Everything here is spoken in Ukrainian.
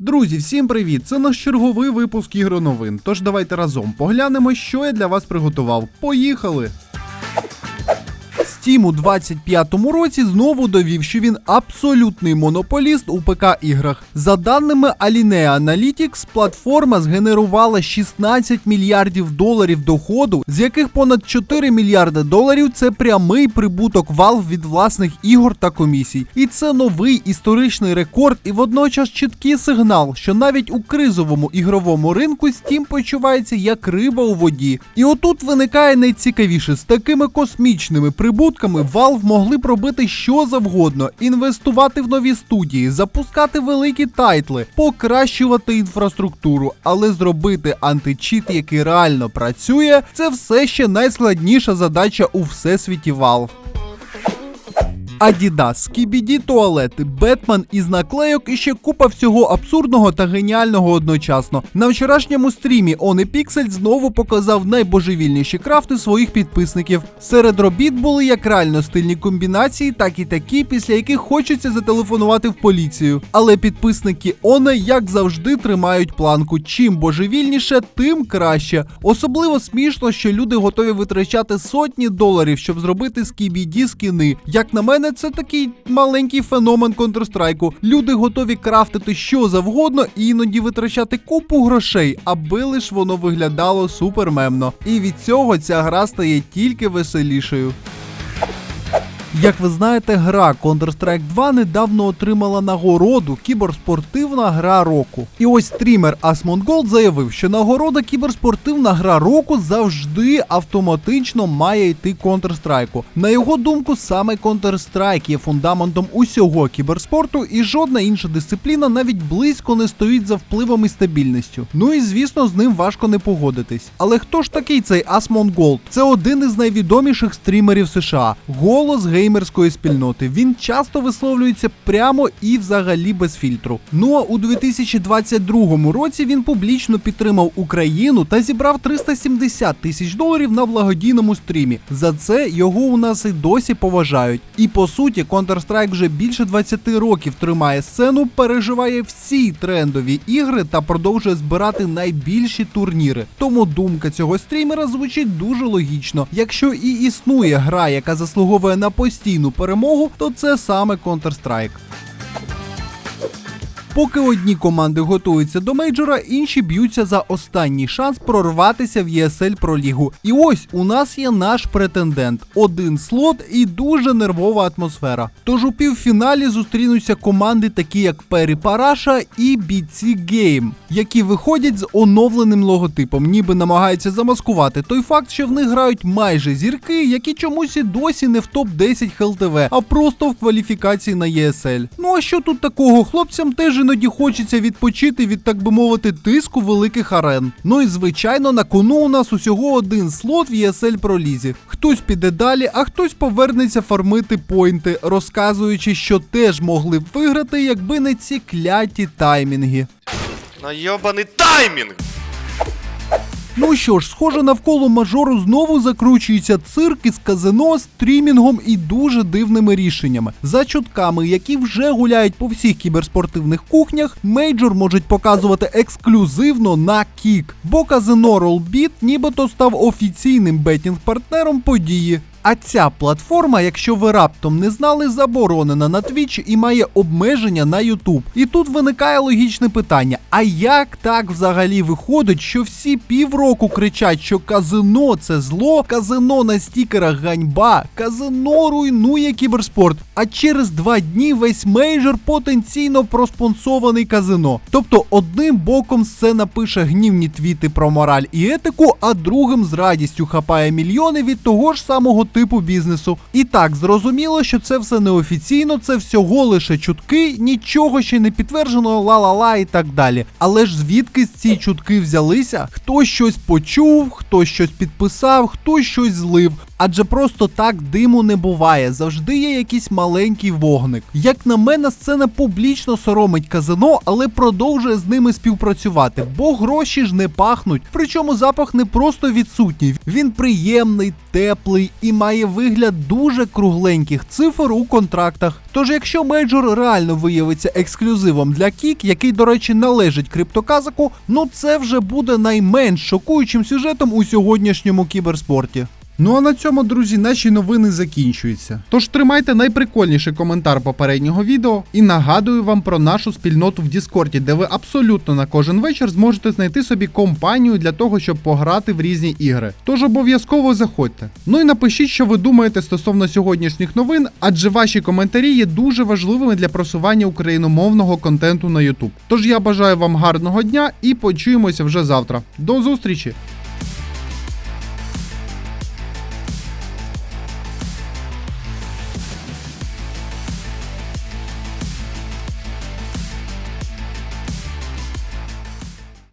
Друзі, всім привіт! Це наш черговий випуск ігроновин. Тож давайте разом поглянемо, що я для вас приготував. Поїхали! Steam у 25-му році знову довів, що він абсолютний монополіст у ПК-іграх. За даними Alinea Analytics, платформа згенерувала 16 мільярдів доларів доходу, з яких понад 4 мільярди доларів це прямий прибуток Valve від власних ігор та комісій. І це новий історичний рекорд, і водночас чіткий сигнал, що навіть у кризовому ігровому ринку Steam почувається як риба у воді. І отут виникає найцікавіше з такими космічними прибутками. Valve могли б робити що завгодно: інвестувати в нові студії, запускати великі тайтли, покращувати інфраструктуру, але зробити античіт, який реально працює, це все ще найскладніша задача у всесвіті Valve. Adidas, Скібіді туалети, Бетмен із наклейок і ще купа всього абсурдного та геніального одночасно. На вчорашньому стрімі OnePixel знову показав найбожевільніші крафти своїх підписників. Серед робіт були як реально стильні комбінації, так і такі, після яких хочеться зателефонувати в поліцію. Але підписники One, як завжди, тримають планку. Чим божевільніше, тим краще. Особливо смішно, що люди готові витрачати сотні доларів, щоб зробити скібіді скини. Як на мене, це такий маленький феномен Counter-Strike. Люди готові крафтити що завгодно і іноді витрачати купу грошей, аби лиш воно виглядало супермемно. І від цього ця гра стає тільки веселішою. Як ви знаєте, гра Counter-Strike 2 недавно отримала нагороду кіберспортивна гра року. І ось стрімер Asmongold заявив, що нагорода кіберспортивна гра року завжди автоматично має йти Counter-Strike. На його думку, саме Counter-Strike є фундаментом усього кіберспорту, і жодна інша дисципліна навіть близько не стоїть за впливом і стабільністю. Ну і звісно, з ним важко не погодитись. Але хто ж такий цей Asmongold? Це один із найвідоміших стрімерів США. Голос геймерської спільноти. Він часто висловлюється прямо і взагалі без фільтру. Ну а у 2022 році він публічно підтримав Україну та зібрав 370 тисяч доларів на благодійному стрімі. За це його у нас і досі поважають. І по суті, Counter-Strike вже більше 20 років тримає сцену, переживає всі трендові ігри та продовжує збирати найбільші турніри. Тому думка цього стрімера звучить дуже логічно. Якщо і існує гра, яка заслуговує на постійну перемогу, то це саме Counter-Strike. Поки одні команди готуються до мейджора, інші б'ються за останній шанс прорватися в ESL Pro Лігу. І ось у нас є наш претендент: один слот і дуже нервова атмосфера. Тож у півфіналі зустрінуться команди, такі як Пері Параша і BC Game, які виходять з оновленим логотипом, ніби намагаються замаскувати той факт, що в них грають майже зірки, які чомусь і досі не в топ 10 ХЛТВ, а просто в кваліфікації на ESL. Ну а що тут такого? Хлопцям теж іноді хочеться відпочити від, так би мовити, тиску великих арен. Ну і звичайно, на кону у нас усього один слот в ESL пролізі. Хтось піде далі, а хтось повернеться фармити пойнти, розказуючи, що теж могли б виграти, якби не ці кляті таймінги. На йобаний таймінг! Ну що ж, схоже, навколо мажору знову закручується цирк із казино, стрімінгом і дуже дивними рішеннями. За чутками, які вже гуляють по всіх кіберспортивних кухнях, мейджор можуть показувати ексклюзивно на кік, бо казино Rollbit нібито став офіційним бетінг-партнером події. А ця платформа, якщо ви раптом не знали, заборонена на Twitch і має обмеження на YouTube. І тут виникає логічне питання: а як так взагалі виходить, що всі півроку кричать, що казино це зло, казино на стікерах ганьба, казино руйнує кіберспорт. А через два дні весь мейджор потенційно проспонсований казино. Тобто одним боком сцена пише гнівні твіти про мораль і етику, а другим з радістю хапає мільйони від того ж самого типу бізнесу. І так зрозуміло, що це все неофіційно, це всього лише чутки, нічого ще не підтверджено, ла-ла-ла і так далі. Але ж звідки ці чутки взялися? Хто щось почув, хто щось підписав, хто щось злив. Адже просто так диму не буває, завжди є якийсь маленький вогник. Як на мене, сцена публічно соромить казино, але продовжує з ними співпрацювати, бо гроші ж не пахнуть. Причому запах не просто відсутній, він приємний, теплий і має вигляд дуже кругленьких цифр у контрактах. Тож, якщо мейджор реально виявиться ексклюзивом для Кік, який, до речі, належить криптоказаку, ну це вже буде найменш шокуючим сюжетом у сьогоднішньому кіберспорті. Ну а на цьому, друзі, наші новини закінчуються. Тож тримайте найприкольніший коментар попереднього відео і нагадую вам про нашу спільноту в Діскорді, де ви абсолютно на кожен вечір зможете знайти собі компанію для того, щоб пограти в різні ігри. Тож обов'язково заходьте. Ну і напишіть, що ви думаєте стосовно сьогоднішніх новин, адже ваші коментарі є дуже важливими для просування україномовного контенту на YouTube. Тож я бажаю вам гарного дня і почуємося вже завтра. До зустрічі!